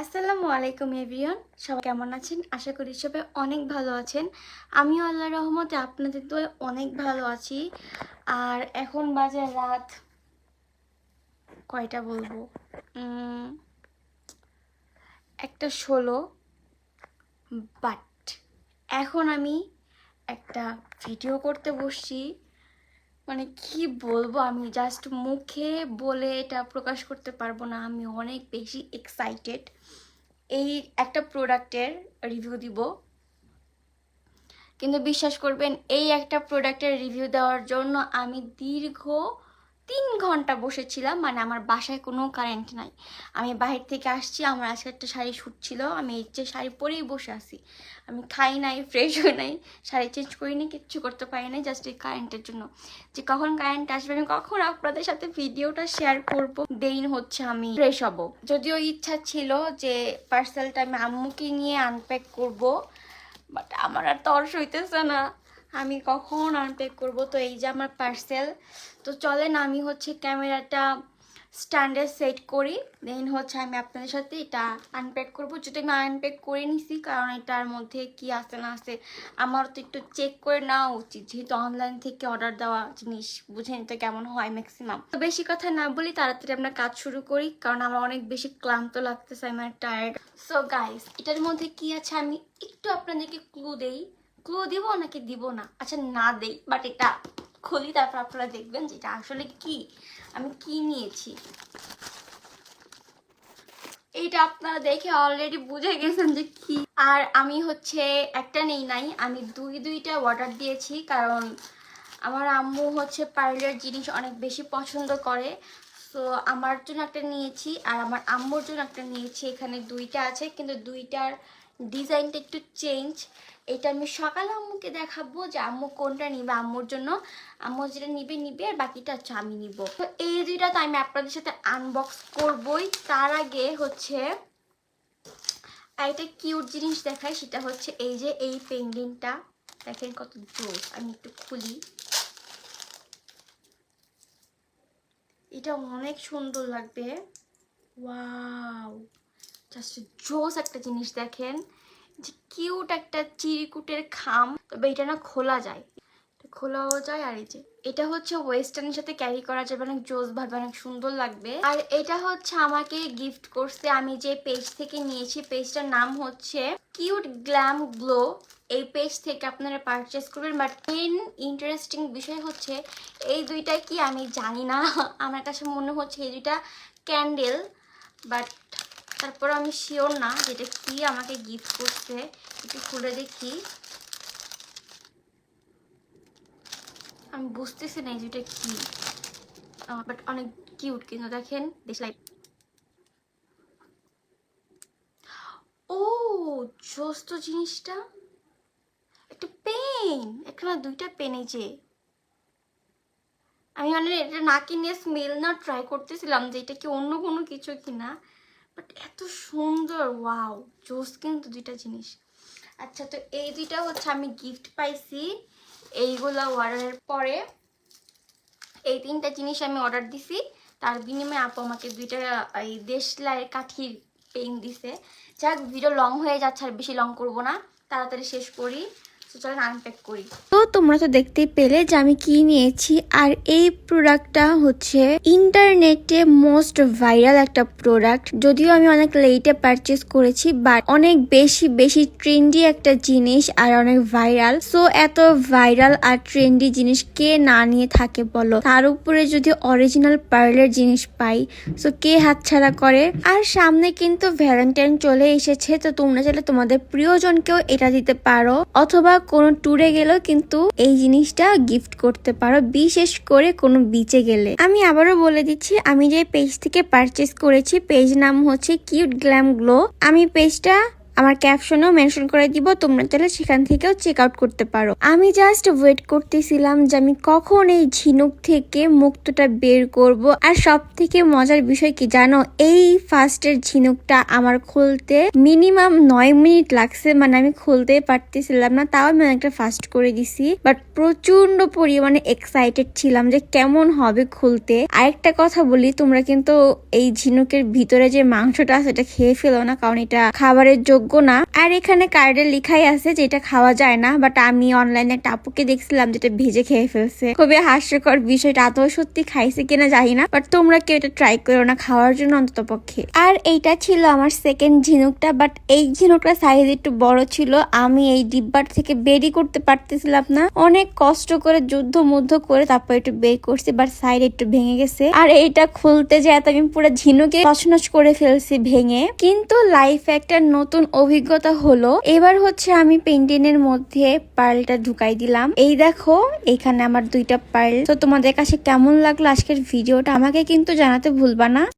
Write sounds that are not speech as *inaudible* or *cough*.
আসসালামু আলাইকুম, এভরিওয়ান। সবাই কেমন আছেন? আশা করি সবাই অনেক ভালো আছেন। আমিও আল্লাহ রহমতে আপনাদের তো অনেক ভালো আছি। আর এখন বাজে রাত কয়টা বলব? একটা ষোলো বাট এখন আমি একটা ভিডিও করতে বসছি। মানে কি বলব আমি জাস্ট মুখে বলে এটা প্রকাশ করতে পারব না, আমি অনেক বেশি এক্সাইটেড এই একটা প্রোডাক্টের রিভিউ দিব। কিন্তু বিশ্বাস করবেন, এই একটা প্রোডাক্টের রিভিউ দেওয়ার জন্য আমি দীর্ঘ তিন ঘণ্টা বসেছিলাম মানে আমার বাসায় কোনো কারেন্ট নাই। আমি বাহির থেকে আসছি, আমার আজকে একটা শাড়ি শ্যুট ছিল, আমি যে শাড়ি পরেই বসে আছি। আমি খাই নাই ফ্রেশ হই নাই, শাড়ি চেঞ্জ করিনি, কিচ্ছু করতে পারি নাই জাস্ট এই কারেন্টের জন্য। যে কখন কারেন্ট আসবে, আমি কখন আপনাদের সাথে ভিডিওটা শেয়ার করব দেইন হচ্ছে আমি ফ্রেশ হব। যদিও ইচ্ছা ছিল যে পার্সেলটা আমি আম্মুকে নিয়ে আনপ্যাক করব বাট আমার আর তর্স হইতেছে না। আমি কখন আনপ্যাক করব? তো এই যে আমার পার্সেল তো চলেন, আমি হচ্ছে ক্যামেরাটা স্ট্যান্ডে সেট করি। দেন হচ্ছে আমি আপনাদের সাথে এটা আনপ্যাক করব। যেটা আমি আনপ্যাক করে নিছি, কারণ এটার মধ্যে কি আছে না আছে আমার তো একটু চেক করে নেওয়া উচিত। যেহেতু অনলাইন থেকে অর্ডার দেওয়া জিনিস, বুঝে নিতে কেমন হয় ম্যাক্সিমাম তো বেশি কথা না বলি, তাড়াতাড়ি আমরা কাজ শুরু করি, কারণ আমার অনেক বেশি ক্লান্ত লাগতেছে আমার টায়ার্ড সো গাইস এটার মধ্যে কি আছে আমি একটু আপনাদেরকে ক্লু দেই। ক্লু দিব নাকি দিব না? আচ্ছা না দেই বাট এটা খুলি, তারপর আপনারা দেখবেন যে এটা আসলে কি। আমি কি নিয়েছি? এইটা আপনারা দেখে অলরেডি বুঝে গেছেন যে কি। আর আমি হচ্ছে একটা নেই নাই, আমি দুই দুইটা অর্ডার দিয়েছি, কারণ আমার আম্মু হচ্ছে পার্লার জিনিস অনেক বেশি পছন্দ করে। তো আমার জন্য একটা নিয়েছি, আর আমার আম্মুর জন্য একটা নিয়েছি, এখানে দুইটা আছে, কিন্তু দুইটার ডিজাইনটা একটু চেঞ্জ। এটা আমি সকালে আম্মুকে দেখাবো যে আম্মু কোনটা নিবে, আম্মুর জন্য। আম্মু যেটা নিবে নিবে, আর বাকিটা হচ্ছে আমি নিব। তো এই দুইটা তো আমি আপনাদের সাথে আনবক্স করবই। তার আগে হচ্ছে একটা কিউট জিনিস দেখাই, সেটা হচ্ছে এই যে এই পেন্ডিংটা দেখেন কত জোস, আমি একটু খুলি। এটা অনেক সুন্দর লাগবে। ওয়াও! জাস্ট জোস একটা জিনিস দেখেন, যে কিউট একটা চিরকুটের খাম, তবে এটা না খোলা যায়। এটা খোলাও যায়, আর এই যে এটা হচ্ছে ওয়েস্টার্নের সাথে ক্যারি করা যাবে, অনেক জোস ভাবে, অনেক সুন্দর লাগবে। আর এটা হচ্ছে আমাকে গিফট করছে, আমি যে পেজ থেকে নিয়েছি পেজটার নাম হচ্ছে কিউট গ্ল্যাম গ্লো এই পেজ থেকে আপনারা পারচেস করবেন বাট মেন ইন্টারেস্টিং বিষয় হচ্ছে, এই দুইটা কি আমি জানি না। *laughs* আমার কাছে মনে হচ্ছে এই দুইটা ক্যান্ডেল বাট তারপর আমি শিওর না যেটা কি আমাকে গিফট করছে। একটু খুলে দেখি। আমি বুঝতেছি না দুইটা কি। বাট অনেক কিউট কিন্তু দেখেন দেশলাই ও জোস তো জিনিসটা। একটা পেন একটা দুইটা পেন এই যে। আমি মানে এটা না কিনে স্মেল না ট্রাই করতেছিলাম যে এটা কি অন্য কোনো কিছু কিনা। বাট এত সুন্দর ওয়াও জোস কিন্তু দুইটা জিনিস। আচ্ছা তো এই দুইটা হচ্ছে আমি গিফট পাইছি। এইগুলো অর্ডারের পরে এই তিনটা জিনিস আমি অর্ডার দিছি। তার বিনিময়ে আপু আমাকে দুইটা, এই দেশলাই কাঠির পেন দিছে। যাক ভিডিও লং হয়ে যাচ্ছে আর বেশি লং করব না। তাড়াতাড়ি শেষ করি। তো তোমরা তো দেখতেই পেলে যে আমি কি নিয়েছি, আর এই প্রোডাক্টটা হচ্ছে ইন্টারনেটে মোস্ট ভাইরাল একটা প্রোডাক্ট যদিও আমি অনেক লেটে পারচেস করেছি বাট অনেক বেশি বেশি ট্রেন্ডি একটা জিনিস আর অনেক ভাইরাল সো এত ভাইরাল আর ট্রেন্ডি জিনিস কে না নিয়ে থাকে বলো? তার উপরে যদি অরিজিনাল পার্লের জিনিস পাই সো কে হাতছাড়া করে? আর সামনে কিন্তু ভ্যালেন্টাইন চলে এসেছে, তো তোমরা চাইলে তোমাদের প্রিয়জনকেও এটা দিতে পারো। অথবা কোনো ট্যুরে গেলেও কিন্তু এই জিনিসটা গিফট করতে পারো, বিশেষ করে কোনো বিচে গেলে। আমি আবারও বলে দিচ্ছি, আমি যে পেজ থেকে পারচেস করেছি পেজ নাম হচ্ছে কিউট গ্ল্যাম গ্লো আমি পেজটা আমার ক্যাপশনেও মেনশন করে দিব, তোমরা চাইলে সেখান থেকেও চেক আউট করতে পারো। আমি জাস্ট ওয়েট করতেছিলাম যে আমি কখন এই ঝিনুক থেকে মুক্তটা বের করব। আর সব থেকে মজার বিষয় কি জানো? এই ফার্স্টের ঝিনুকটা আমার খুলতে মিনিমাম নয় মিনিট লাগছে। মানে আমি খুলতে পারতেছিলাম না, তাও আমি অনেকটা ফাস্ট করে দিছি। বাট প্রচণ্ড পরিমাণে এক্সাইটেড ছিলাম যে কেমন হবে খুলতে। আরেকটা কথা বলি, তোমরা কিন্তু এই ঝিনুকের ভিতরে যে মাংসটা আছে, এটা খেয়ে ফেলো না, কারণ এটা খাবারের যোগ্য না। আর এখানে কার্ডে লিখাই আছে যে এটা খাওয়া যায় না বাট আমি অনলাইনে একটা আপুকে দেখছিলাম যেটা ভেজে খেয়ে ফেলছে। খুবই হাস্যকর বিষয়টা, আদৌ সত্যি খাইছে কিনা জানি না বাট তোমরা কেউ এটা ট্রাই করো না খাওয়ার জন্য অন্তত পক্ষে আর এইটা ছিল আমার সেকেন্ড ঝিনুকটা বাট এই ঝিনুকটা সাইজ একটু বড় ছিল, আমি এই ডিব্বার থেকে বেরি করতে পারতেছিলাম না। অনেক কষ্ট করে যুদ্ধ মুদ্ধ করে তারপর একটু বের করছি বাট সাইড একটু ভেঙে গেছে। আর এইটা খুলতে যায় তো আমি পুরো ঝিনুকে নচ করে ফেলছি ভেঙে, কিন্তু লাইফ একটা নতুন অভিজ্ঞতা হলো, এবার হচ্ছে আমি পেন্টিনের মধ্যে পার্লটা ঢুকাই দিলাম। এই দেখো, এখানে আমার দুইটা পার্ল। তো তোমাদের কাছে কেমন লাগল আজকের ভিডিওটা আমাকে কিন্তু জানাতে ভুলবা না।